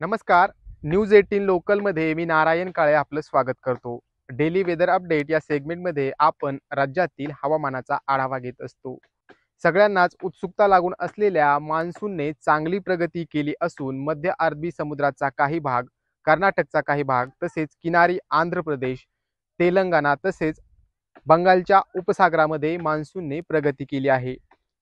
नमस्कार. News eighteen लोकलमध्ये मी नारायण काळे आपलं स्वागत करतो. डेली वेदर अपडेट या सेगमेंटमध्ये आपण राज्यातील हवामानाचा आढावा घेत असतो. सगळ्यांनाच उत्सुकता लागून असलेल्या मान्सूनने चांगली प्रगती केली असून मध्य अरबी समुद्राचा काही भाग कर्नाटकचा काही भाग तसेच किनारी आंध्र प्रदेश तेलंगणा तसेच बंगालच्या उपसागरामध्ये मान्सूनने प्रगती केली आहे.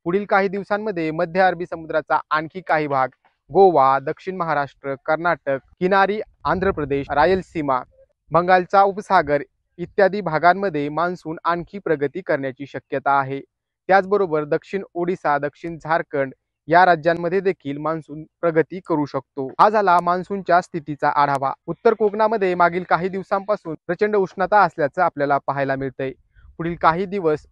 पुढील काही दिवसांमध्ये मध्य अरबी समुद्राचा आणखी काही भाग गोवा दक्षिण महाराष्ट्र कर्नाटक किनारी आंध्र प्रदेश रायलसीमा बंगालचा उपसागर इत्यादी भागांमध्ये मान्सून आणखी प्रगती करण्याची शक्यता आहे. त्याचबरोबर दक्षिण ओडिसा दक्षिण झारखंड या राज्यांमध्ये देखील मान्सून प्रगती करू शकतो. हा झाला मान्सूनच्या स्थितीचा आढावा. उत्तर कोकणामध्ये मागील काही दिवसांपासून प्रचंड उष्णता असल्याचं आपल्याला पाहायला मिळतंय. पुढील काही दिवस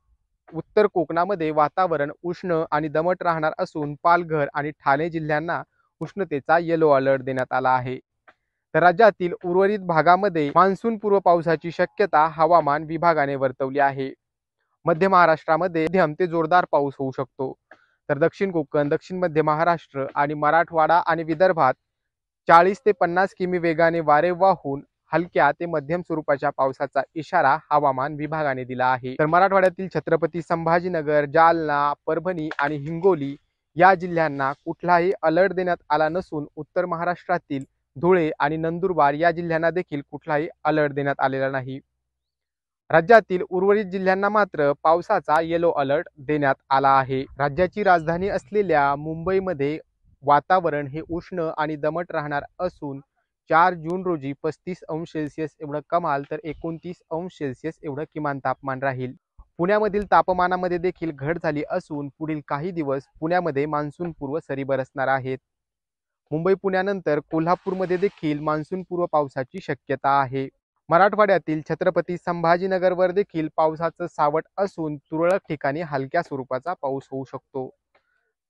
उत्तर कोकणामध्ये वातावरण उष्ण आणि दमट राहणार असून पालघर आणि ठाणे जिल्ह्यांना उष्णतेचा येलो अलर्ट देण्यात आला आहे. तर राज्यातील उर्वरित भागामध्ये मान्सून पूर्व पावसाची शक्यता हवामान विभागाने वर्तवली आहे. मध्य महाराष्ट्रामध्ये मध्यम ते जोरदार पाऊस होऊ शकतो. तर दक्षिण कोकण दक्षिण मध्य महाराष्ट्र आणि मराठवाडा आणि विदर्भात चाळीस ते पन्नास किमी वेगाने वारे वाहून हलक्या ते मध्यम स्वरूपाच्या पावसाचा इशारा हवामान विभागाने दिला आहे. तर मराठवाड्यातील छत्रपती संभाजीनगर जालना परभणी आणि हिंगोली या जिल्ह्यांना कुठलाही अलर्ट देण्यात आला नसून उत्तर महाराष्ट्रातील धुळे आणि नंदुरबार या जिल्ह्यांना देखील कुठलाही अलर्ट देण्यात आलेला नाही. राज्यातील उर्वरित जिल्ह्यांना मात्र पावसाचा येलो अलर्ट देण्यात आला आहे. राज्याची राजधानी असलेल्या मुंबईमध्ये वातावरण हे उष्ण आणि दमट राहणार असून चार जून रोजी पस्तीस अंश सेल्सिअस एवढं कमाल तर एकोणतीस अंश सेल्सिअस एवढं किमान तापमान राहील. पुण्यामधील तापमानामध्ये देखील घट झाली असून पुढील काही दिवस पुण्यामध्ये मान्सूनपूर्व सरी बरसणार आहेत. मुंबई पुण्यानंतर कोल्हापूरमध्ये देखील मान्सूनपूर्व पावसाची शक्यता आहे. मराठवाड्यातील छत्रपती संभाजीनगरवर देखील पावसाचं सावट असून तुरळक ठिकाणी हलक्या स्वरूपाचा पाऊस होऊ शकतो.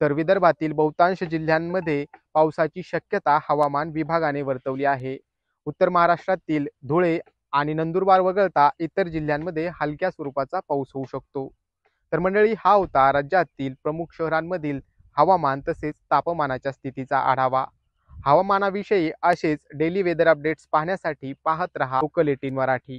तर विदर्भातील बहुतांश जिल्ह्यांमध्ये पावसाची शक्यता हवामान विभागाने वर्तवली आहे. उत्तर महाराष्ट्रातील धुळे आणि नंदुरबार वगळता इतर जिल्ह्यांमध्ये हलक्या स्वरूपाचा पाऊस होऊ शकतो. तर मंडळी हा होता राज्यातील प्रमुख शहरांमधील हवामान तसेच तापमानाच्या स्थितीचा आढावा. हवामानाविषयी असेच डेली वेदर अपडेट्स पाहण्यासाठी पाहत रहा लोकल एटीन मराठी.